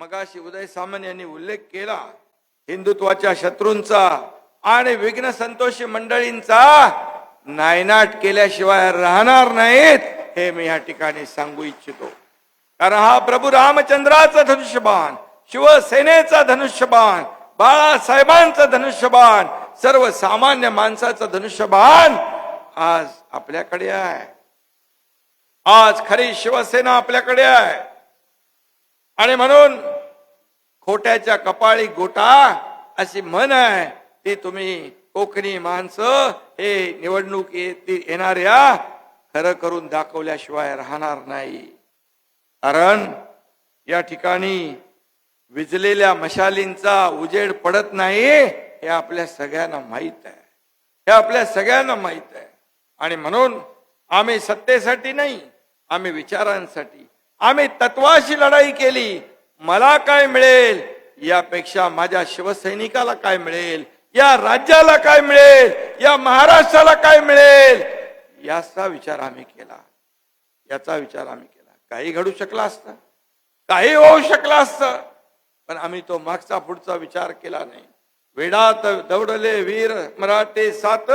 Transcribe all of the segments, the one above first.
मगाशी उदय सामंत यांनी उल्लेख केला हिंदुत्वाच्या शत्रूंचा आणि विघ्न संतोषी मंडळींचा नायनाट केल्याशिवाय राहणार नाहीत हे मी या ठिकाणी सांगू इच्छितो. कारण हा प्रभू रामचंद्राचा धनुष्यबाण शिवसेनेचा धनुष्यबाण बाळासाहेबांचा धनुष्यबाण सर्वसामान्य माणसाचं धनुष्यबाण आज आपल्याकडे आहे. आज खरी शिवसेना आपल्याकडे आहे. आणि म्हणून खोट्याच्या कपाळी गोटा अशी म्हण आहे ती तुम्ही कोकणी माणसं हे निवडणूक येणाऱ्या खरं करून दाखवल्याशिवाय राहणार नाही. कारण या ठिकाणी विजलेल्या मशालींचा उजेड पडत नाही हे आपल्या सगळ्यांना माहीत आहे. हे आपल्या सगळ्यांना माहीत आहे. आणि म्हणून आम्ही सत्तेसाठी नाही आम्ही विचारांसाठी आम्ही तत्वाशी लढाई केली. मला काय मिळेल? यापेक्षा माझ्या शिवसैनिकाला काय मिळेल? या राज्याला काय मिळेल? या महाराष्ट्राला काय मिळेल? याचा विचार आम्ही केला. याचा विचार आम्ही केला. काही घडू शकला असतं. काही होऊ शकलं असतं. पण आम्ही तो मागचा पुढचा विचार केला नाही. वेडात दौडले वीर मराठे सात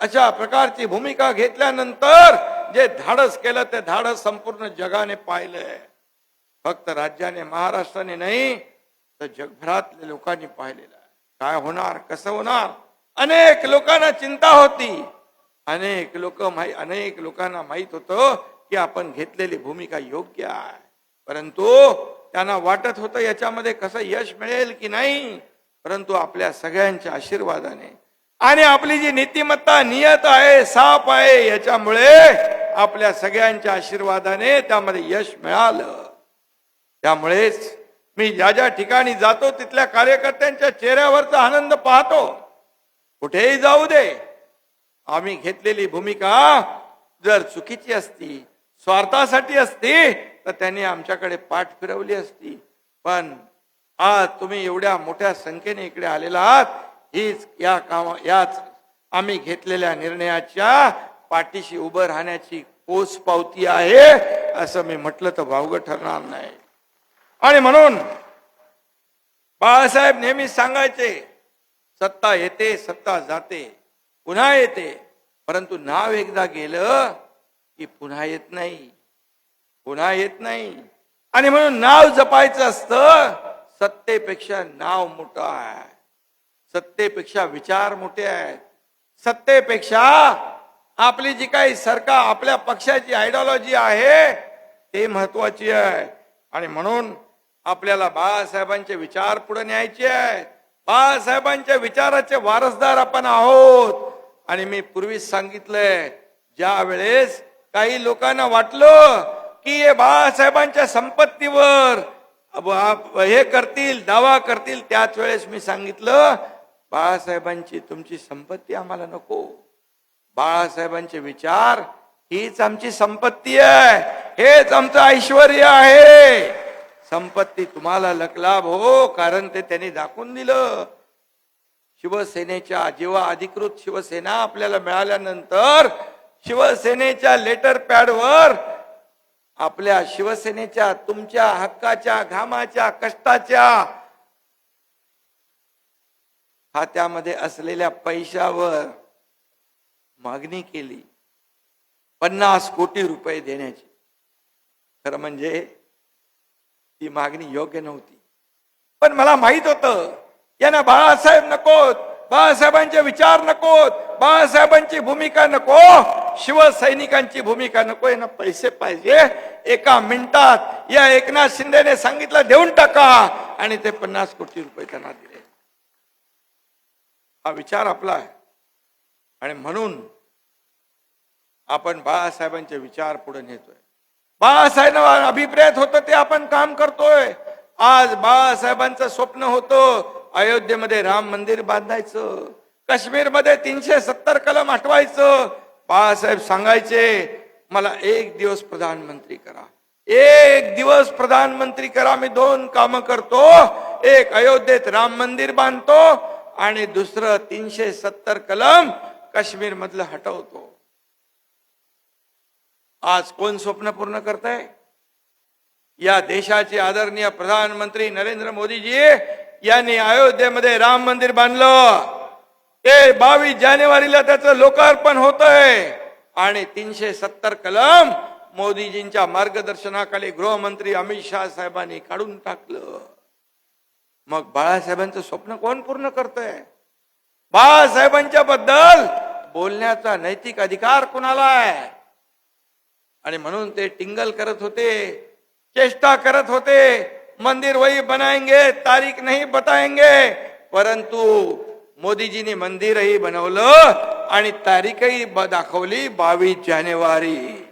अशा प्रकारची भूमिका घेतल्यानंतर जे धाडस केलं ते धाडस संपूर्ण जगाने पाहिलंय फक्त राज्याने महाराष्ट्राने नाही तर जगभरातल्या लोकांनी पाहिलेलं आहे. काय होणार कसं होणार? अनेक लोकांना चिंता होती. अनेक लोक माहीत अनेक लोकांना माहीत होतं की आपण घेतलेली भूमिका योग्य आहे. परंतु त्यांना वाटत होतं याच्यामध्ये कसं यश मिळेल की नाही? परंतु आपल्या सगळ्यांच्या आशीर्वादाने. आणि आपली जी नीतिमत्ता नियत आहे साप आहे याच्यामुळे आपल्या सगळ्यांच्या आशीर्वादाने त्यामध्ये यश मिळालं. त्यामुळेच मी ज्या ज्या ठिकाणी जातो तिथल्या कार्यकर्त्यांच्या चेहऱ्यावरचा आनंद पाहतो. कुठेही जाऊ दे. आम्ही घेतलेली भूमिका जर चुकीची असती स्वार्थासाठी असती तर त्यांनी आमच्याकडे पाठ फिरवली असती. पण आज तुम्ही एवढ्या मोठ्या संख्येने इकडे आलेला आहात हीच या कामा याच आम्ही घेतलेल्या निर्णयाच्या पाठीशी उभं राहण्याची पोच पावती आहे असं मी म्हटलं तर भावग ठरणार नाही. आणि म्हणून बाळासाहेब नेहमी सांगायचे सत्ता येते सत्ता जाते पुन्हा येते परंतु नाव एकदा गेलं की पुन्हा येत नाही पुन्हा येत नाही. आणि म्हणून नाव जपायचं असतं सत्तेपेक्षा नाव मोठं आहे. सत्तेपेक्षा विचार मोठे आहेत. सत्तेपेक्षा आपली जी काही सरकार आपल्या पक्षाची आयडिओलॉजी आहे ते महत्वाची आहे. आणि म्हणून आपल्याला बाळासाहेबांचे विचार पुढे न्यायचे आहे बाळासाहेबांच्या विचाराचे वारसदार आपण आहोत. आणि मी पूर्वीच सांगितलंय ज्या वेळेस काही लोकांना वाटलं की हे बाळासाहेबांच्या संपत्तीवर हे करतील दावा करतील त्याच वेळेस मी सांगितलं बाळासाहेबांची तुमची संपत्ती आम्हाला नको. बाळासाहेबांचे विचार हीच आमची संपत्ती आहे. हेच आमचं ऐश्वर आहे. संपत्ती तुम्हाला लकलाभ हो कारण ते त्यांनी दाखवून दिलं. शिवसेनेच्या जेव्हा अधिकृत शिवसेना आपल्याला मिळाल्यानंतर शिवसेनेच्या लेटर पॅडवर आपल्या शिवसेनेच्या तुमच्या हक्काच्या घामाच्या कष्टाच्या खात्यामध्ये असलेल्या पैशावर मागणी केली. पन्नास कोटी रुपये देण्याची. खरं म्हणजे ती मागणी योग्य नव्हती. पण मला माहीत होतं यांना बाळासाहेब नकोत बाळासाहेबांचे विचार नकोत बाळासाहेबांची भूमिका नको शिवसैनिकांची भूमिका नको यांना पैसे पाहिजे. एका मिनिटात या एकनाथ शिंदेने सांगितलं देऊन टाका. आणि ते पन्नास कोटी रुपये त्यांना दिले. हा विचार आपला आहे. आणि म्हणून आपण बाळासाहेबांचे विचार पुढे नेतोय. बाळासाहेबांवर अभिप्रेत होतं ते आपण काम करतोय. आज बाळासाहेबांचं स्वप्न होतं अयोध्येमध्ये राम मंदिर बांधायचं काश्मीरमध्ये तीनशे सत्तर कलम आठवायचं. बाळासाहेब सांगायचे मला एक दिवस प्रधानमंत्री करा. एक दिवस प्रधानमंत्री करा. मी दोन काम करतो. एक अयोध्येत राम मंदिर बांधतो आणि दुसरं तीनशे सत्तर कलम काश्मीर मधलं हटवतो. आज कोण स्वप्न पूर्ण करताय? या देशाचे आदरणीय प्रधानमंत्री नरेंद्र मोदीजी यांनी अयोध्येमध्ये राम मंदिर बांधलं. ते बावीस जानेवारीला त्याचं लोकार्पण होत आहे आणि तीनशे सत्तर कलम मोदीजींच्या मार्गदर्शनाखाली गृहमंत्री अमित शहा साहेबांनी काढून टाकलं. मग बाळासाहेबांचं स्वप्न कोण पूर्ण करतंय? बाळासाहेबांच्या बद्दल बोलण्याचा नैतिक अधिकार कुणाला आहे? आणि म्हणून ते टिंगल करत होते चेष्टा करत होते मंदिर वही बनाएंगे तारीख नाही बताएंगे परंतु मोदीजीने मंदिरही बनवलं आणि तारीखही दाखवली बावीस जानेवारी.